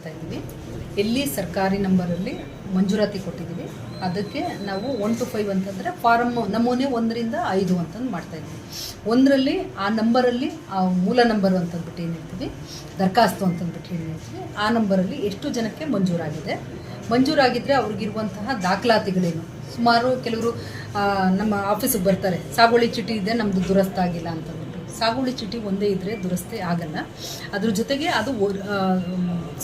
ಮಾಡ್ತಾ ಇದ್ದೀವಿ ಎಲ್ಲಿ ಸರ್ಕಾರಿ ನಂಬರಲ್ಲಿ ಮಂಜೂರಾತಿ ಕೊಟ್ಟಿದ್ದೀವಿ. ಅದಕ್ಕೆ ನಾವು ಒನ್ ಟು ಫೈವ್ ಅಂತಂದರೆ ಫಾರಮ್ ನಮೂನೆ ಒಂದರಿಂದ ಐದು ಅಂತಂದು ಮಾಡ್ತಾ ಇದ್ದೀವಿ ಒಂದರಲ್ಲಿ ಆ ನಂಬರಲ್ಲಿ ಆ ಮೂಲ ನಂಬರು ಅಂತಂದ್ಬಿಟ್ಟು ಏನು ಹೇಳ್ತೀವಿ? ದರಖಾಸ್ತು ಅಂತಂದ್ಬಿಟ್ಟು ಏನು ಹೇಳ್ತೀವಿ? ಆ ನಂಬರಲ್ಲಿ ಎಷ್ಟು ಜನಕ್ಕೆ ಮಂಜೂರಾಗಿದೆ? ಮಂಜೂರಾಗಿದ್ದರೆ ಅವ್ರಿಗಿರುವಂತಹ ದಾಖಲಾತಿಗಳೇನು? ಸುಮಾರು ಕೆಲವರು ನಮ್ಮ ಆಫೀಸಿಗೆ ಬರ್ತಾರೆ. ಸಾಗುವಳಿ ಚೀಟಿ ಇದೆ ನಮ್ಮದು ದುರಸ್ತಾಗಿಲ್ಲ ಅಂತಂದ್ಬಿಟ್ಟು. ಸಾಗುವಳಿ ಚೀಟಿ ಒಂದೇ ಇದ್ದರೆ ದುರಸ್ತಿ ಆಗಲ್ಲ. ಅದ್ರ ಜೊತೆಗೆ ಅದು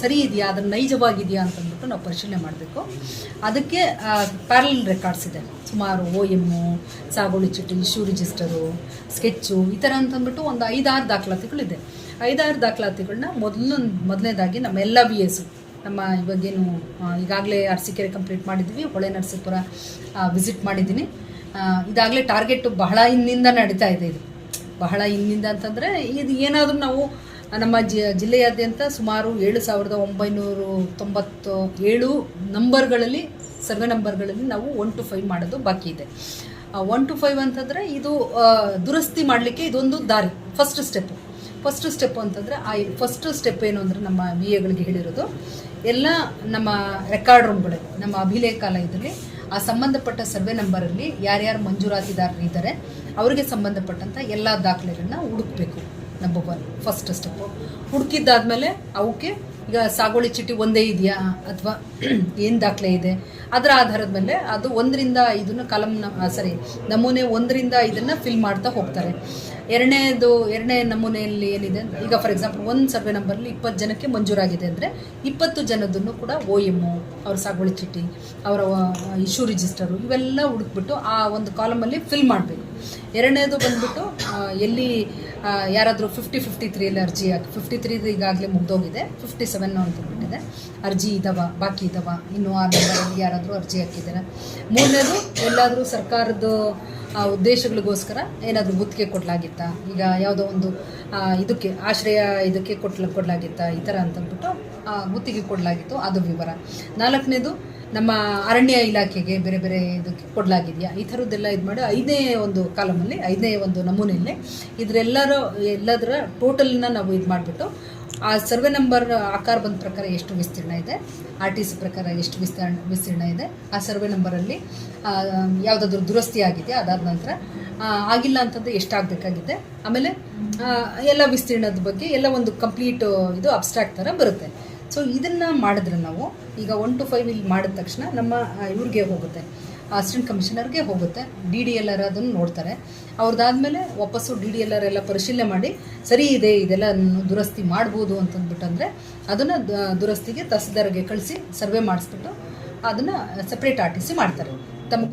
ಸರಿ ಇದೆಯಾ ಅದನ್ನು ನೈಜವಾಗಿದೆಯಾ ಅಂತಂದ್ಬಿಟ್ಟು ನಾವು ಪರಿಶೀಲನೆ ಮಾಡಬೇಕು. ಅದಕ್ಕೆ ಪ್ಯಾರಲ್ ರೆಕಾರ್ಡ್ಸ್ ಇದೆ. ಸುಮಾರು ಓ ಎಮ್ಮು ಸಾಗುವಳಿ ಚಿಟ್ಟಿ ಇಶ್ಯೂ ರಿಜಿಸ್ಟರು ಸ್ಕೆಚ್ಚು ಈ ಥರ ಅಂತಂದ್ಬಿಟ್ಟು ಒಂದು ಐದಾರು ದಾಖಲಾತಿಗಳಿದೆ. ಐದಾರು ದಾಖಲಾತಿಗಳನ್ನ ಮೊದಲು, ಮೊದಲನೇದಾಗಿ ನಮ್ಮ ಎಲ್ಲ ಬಿ ಎಸ್ ನಮ್ಮ ಇವಾಗೇನು ಈಗಾಗಲೇ ಅರಸೀಕೆರೆ ಕಂಪ್ಲೀಟ್ ಮಾಡಿದ್ವಿ. ಹೊಳೆ ನರಸೀಪುರ ವಿಸಿಟ್ ಮಾಡಿದ್ದೀನಿ. ಇದಾಗಲೇ ಟಾರ್ಗೆಟ್ ಬಹಳ ಹಿಂದಿಂದ ನಡೀತಾ ಇದೆ ಇದು. ಬಹಳ ಹಿಂದಿಂದ ಅಂತಂದರೆ, ಇದು ಏನಾದರೂ ನಾವು ನಮ್ಮ ಜಿ, ಜಿಲ್ಲೆಯಾದ್ಯಂತ ಸುಮಾರು ಏಳು ಸಾವಿರದ ಒಂಬೈನೂರು ತೊಂಬತ್ತು, ಏಳು ನಂಬರ್ಗಳಲ್ಲಿ, ಸರ್ವೆ ನಂಬರ್ಗಳಲ್ಲಿ ನಾವು ಒನ್ ಟು ಫೈವ್ ಮಾಡೋದು ಬಾಕಿ ಇದೆ. ಒನ್ ಟು ಫೈವ್ ಅಂತಂದರೆ ಇದು ದುರಸ್ತಿ ಮಾಡಲಿಕ್ಕೆ ಇದೊಂದು ದಾರಿ ಫಸ್ಟ್ ಸ್ಟೆಪ್ಪು ಫಸ್ಟ್ ಸ್ಟೆಪ್ ಅಂತಂದರೆ, ಆ ಫಸ್ಟ್ ಸ್ಟೆಪ್ ಏನು ಅಂದರೆ ನಮ್ಮ ವಿ ಎಗಳಿಗೆ ಹೇಳಿರೋದು, ಎಲ್ಲ ನಮ್ಮ ರೆಕಾರ್ಡ್ ರೂಮ್ಗಳು ನಮ್ಮ ಅಭಿಲೇಖಾಲಯದಲ್ಲಿ ಆ ಸಂಬಂಧಪಟ್ಟ ಸರ್ವೆ ನಂಬರಲ್ಲಿ ಯಾರ್ಯಾರು ಮಂಜೂರಾತಿದಾರರು ಇದ್ದಾರೆ ಅವರಿಗೆ ಸಂಬಂಧಪಟ್ಟಂಥ ಎಲ್ಲ ದಾಖಲೆಗಳನ್ನ ಹುಡುಕಬೇಕು. ನಂಬರ್ ಒನ್ ಫಸ್ಟ್ ಸ್ಟೆಪ್ಪು ಹುಡುಕಿದ್ದಾದ್ಮೇಲೆ ಅವಕ್ಕೆ ಈಗ ಸಾಗುವಳಿ ಚೀಟಿ ಒಂದೇ ಇದೆಯಾ ಅಥವಾ ಏನು ದಾಖಲೆ ಇದೆ? ಅದರ ಆಧಾರದ ಮೇಲೆ ಅದು ಒಂದರಿಂದ ಇದನ್ನು ಕಾಲಮ್ ಸಾರಿ ನಮೂನೆ ಒಂದರಿಂದ ಇದನ್ನು ಫಿಲ್ ಮಾಡ್ತಾ ಹೋಗ್ತಾರೆ. ಎರಡನೇದು, ಎರಡನೇ ನಮೂನೆಯಲ್ಲಿ ಏನಿದೆ? ಈಗ ಫಾರ್ ಎಕ್ಸಾಂಪಲ್ ಒಂದು ಸರ್ವೆ ನಂಬರಲ್ಲಿ ಇಪ್ಪತ್ತು ಜನಕ್ಕೆ ಮಂಜೂರಾಗಿದೆ ಅಂದರೆ ಇಪ್ಪತ್ತು ಜನದನ್ನು ಕೂಡ ಒ ಎಮ್ಮು ಅವ್ರ ಸಾಗುವಳಿ ಚೀಟಿ, ಅವರ ಇಶ್ಯೂ ರಿಜಿಸ್ಟರು ಇವೆಲ್ಲ ಹುಡುಕ್ಬಿಟ್ಟು ಆ ಒಂದು ಕಾಲಮಲ್ಲಿ ಫಿಲ್ ಮಾಡಬೇಕು. ಎರಡನೇದು ಬಂದ್ಬಿಟ್ಟು ಎಲ್ಲಿ ಯಾರಾದರೂ ಫಿಫ್ಟಿ ಫಿಫ್ಟಿ ತ್ರೀಯಲ್ಲಿ ಅರ್ಜಿ ಹಾಕಿ ಫಿಫ್ಟಿ ತ್ರೀ ಈಗಾಗಲೇ ಮುಗ್ದೋಗಿದೆ ಫಿಫ್ಟಿ ಸೆವೆನ್ ಅಂತ ಬಿಟ್ಟಿದೆ ಅರ್ಜಿ ಇದಾವ, ಬಾಕಿ ಇದಾವ, ಇನ್ನೂ ಆ ನಂಬರಲ್ಲಿ ಯಾರಾದರೂ ಅರ್ಜಿ ಹಾಕಿದ್ದಾರೆ. ಮೂರನೇದು, ಎಲ್ಲಾದರೂ ಸರ್ಕಾರದ ಉದ್ದೇಶಗಳಿಗೋಸ್ಕರ ಏನಾದರೂ ಗುತ್ತಿಗೆ ಕೊಡಲಾಗಿತ್ತಾ? ಈಗ ಯಾವುದೋ ಒಂದು ಇದಕ್ಕೆ, ಆಶ್ರಯ ಇದಕ್ಕೆ ಕೊಟ್ಲ, ಕೊಡಲಾಗಿತ್ತಾ? ಈ ಥರ ಅಂತಂದ್ಬಿಟ್ಟು ಗುತ್ತಿಗೆ ಕೊಡಲಾಗಿತ್ತು, ಅದು ವಿವರ. ನಾಲ್ಕನೇದು ನಮ್ಮ ಅರಣ್ಯ ಇಲಾಖೆಗೆ ಬೇರೆ ಬೇರೆ ಇದಕ್ಕೆ ಕೊಡಲಾಗಿದೆಯಾ? ಈ ಥರದ್ದೆಲ್ಲ ಇದು ಮಾಡಿ ಐದನೇ ಒಂದು ಕಾಲಮಲ್ಲಿ, ಐದನೇ ಒಂದು ನಮೂನೆಯಲ್ಲಿ ಇದರೆಲ್ಲರ, ಎಲ್ಲದರ ಟೋಟಲ್ನ ನಾವು ಇದು ಮಾಡಿಬಿಟ್ಟು, ಆ ಸರ್ವೆ ನಂಬರ್ ಆಕಾರ ಬಂದ ಪ್ರಕಾರ ಎಷ್ಟು ವಿಸ್ತೀರ್ಣ ಇದೆ ಆರ್ ಟಿ ಸಿ ಪ್ರಕಾರ ಎಷ್ಟು ವಿಸ್ತೀರ್ಣ ವಿಸ್ತೀರ್ಣ ಇದೆ, ಆ ಸರ್ವೆ ನಂಬರಲ್ಲಿ ಯಾವುದಾದ್ರೂ ದುರಸ್ತಿ ಆಗಿದೆಯಾ? ಅದಾದ ನಂತರ ಆಗಿಲ್ಲ ಅಂತಂದ್ರೆ ಎಷ್ಟಾಗಬೇಕಾಗಿದೆ ಆಮೇಲೆ ಎಲ್ಲ ವಿಸ್ತೀರ್ಣದ ಬಗ್ಗೆ ಎಲ್ಲ ಒಂದು ಕಂಪ್ಲೀಟ್ ಇದು ಅಬ್ಸ್ಟ್ರಾಕ್ಟ್ ಥರ ಬರುತ್ತೆ. ಸೊ ಇದನ್ನು ಮಾಡಿದ್ರೆ ನಾವು ಈಗ ಒನ್ ಟು ಫೈವ್ ಇಲ್ಲಿ ಮಾಡಿದ ತಕ್ಷಣ ನಮ್ಮ ಇವ್ರಿಗೆ ಹೋಗುತ್ತೆ. ಅಸಿಸ್ಟೆಂಟ್ ಕಮಿಷನರ್ಗೆ ಹೋಗುತ್ತೆ. ಡಿ ಡಿ ಎಲ್ ಆರ್ ಅದನ್ನು ನೋಡ್ತಾರೆ. ಅವ್ರದ್ದಾದ್ಮೇಲೆ ವಾಪಸ್ಸು ಡಿ ಡಿ ಎಲ್ ಆರ್ ಎಲ್ಲ ಪರಿಶೀಲನೆ ಮಾಡಿ, ಸರಿ ಇದೆ, ಇದೆಲ್ಲ ದುರಸ್ತಿ ಮಾಡ್ಬೋದು ಅಂತಂದ್ಬಿಟ್ಟಂದರೆ ಅದನ್ನು ದುರಸ್ತಿಗೆ ತಹಸೀಲ್ದಾರ್ಗೆ ಕಳಿಸಿ ಸರ್ವೆ ಮಾಡಿಸ್ಬಿಟ್ಟು ಅದನ್ನು ಸಪ್ರೇಟ್ ಆರ್ ಟಿ ಸಿ ಮಾಡ್ತಾರೆ.